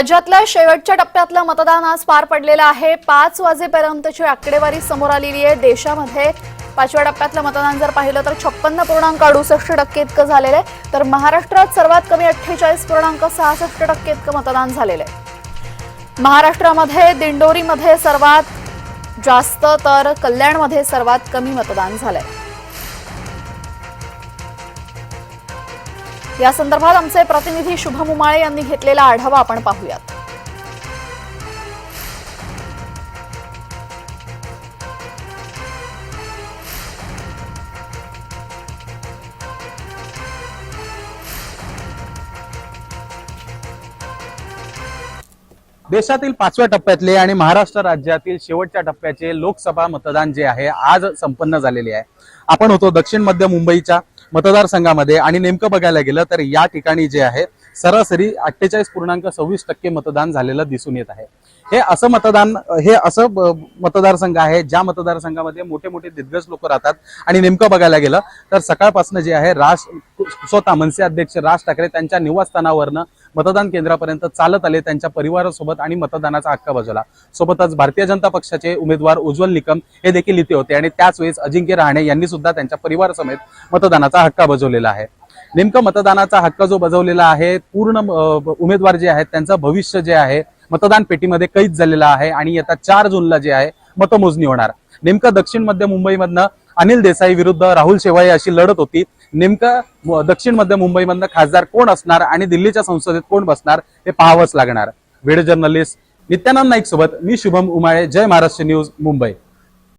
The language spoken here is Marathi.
राज्यातल्या शेवटच्या टप्प्यातलं मतदान आज पार पडलेलं आहे. पाच वाजेपर्यंतची आकडेवारी समोर आलेली आहे. देशामध्ये पाचव्या टप्प्यातलं मतदान जर पाहिलं तर छप्पन्न पूर्णांक अडुसष्ट टक्के इतकं झालेलं आहे. तर महाराष्ट्रात सर्वात कमी अठ्ठेचाळीस पूर्णांक सहासष्ट टक्के इतकं मतदान झालेलं आहे. महाराष्ट्रामध्ये दिंडोरीमध्ये सर्वात जास्त तर कल्याणमध्ये सर्वात कमी मतदान झालंय. या संदर्भात आमचे प्रतिनिधी शुभम उमाळे यांनी घेतलेला आढावा आपण पाहूयात. देशातील पाचव्या टप्प्यातले आणि महाराष्ट्र राज्यातील शेवटच्या टप्प्याचे लोकसभा मतदान जे आहे आज संपन्न झालेले आहे. आपण होतो दक्षिण मध्य मुंबईच्या मतदारसंघामध्ये आणि नेमकं बघायला गेलं तर या ठिकाणी जे आहे सरासरी अठ्ठेचाळीस पूर्णांक सव्वीस टक्के मतदान झालेलं दिसून येत आहे. हे असं मतदान हे असं ब- मतदारसंघ आहे ज्या मतदारसंघामध्ये मोठे मोठे दिग्गज लोक राहतात आणि नेमकं बघायला गेलं तर सकाळपासून जे आहे राज स्वतः मनसे अध्यक्ष राज ठाकरे त्यांच्या निवासस्थानावरनं मतदान केंद्रापर्यंत चालत आले त्यांच्या परिवारासोबत आणि मतदानाचा हक्क बजावला. सोबतच भारतीय जनता पक्षाचे उमेदवार उज्ज्वल निकम हे देखील इथे होते आणि त्याच वेळेस अजिंक्य रहाणे यांनी सुद्धा त्यांच्या परिवारासमेत मतदानाचा हक्क बजावलेला आहे. नेमकं मतदानाचा हक्क जो बजावलेला आहे पूर्ण उमेदवार जे आहेत त्यांचं भविष्य जे आहे मतदान पेटीमध्ये कैद झालेलं आहे आणि येत्या चार जूनला जे आहे मतमोजणी होणार. नेमकं दक्षिण मध्य मुंबईमधनं अनिल देसाई विरुद्ध राहुल शेवाळे अशी लढत होती. नेमकं दक्षिण मध्य मुंबईमधनं खासदार कोण असणार आणि दिल्लीच्या संसदेत कोण बसणार हे पाहावंच लागणार. व्हिडिओ जर्नलिस्ट नित्यानंद नाईक सोबत मी शुभम उमाळे जय महाराष्ट्र न्यूज मुंबई.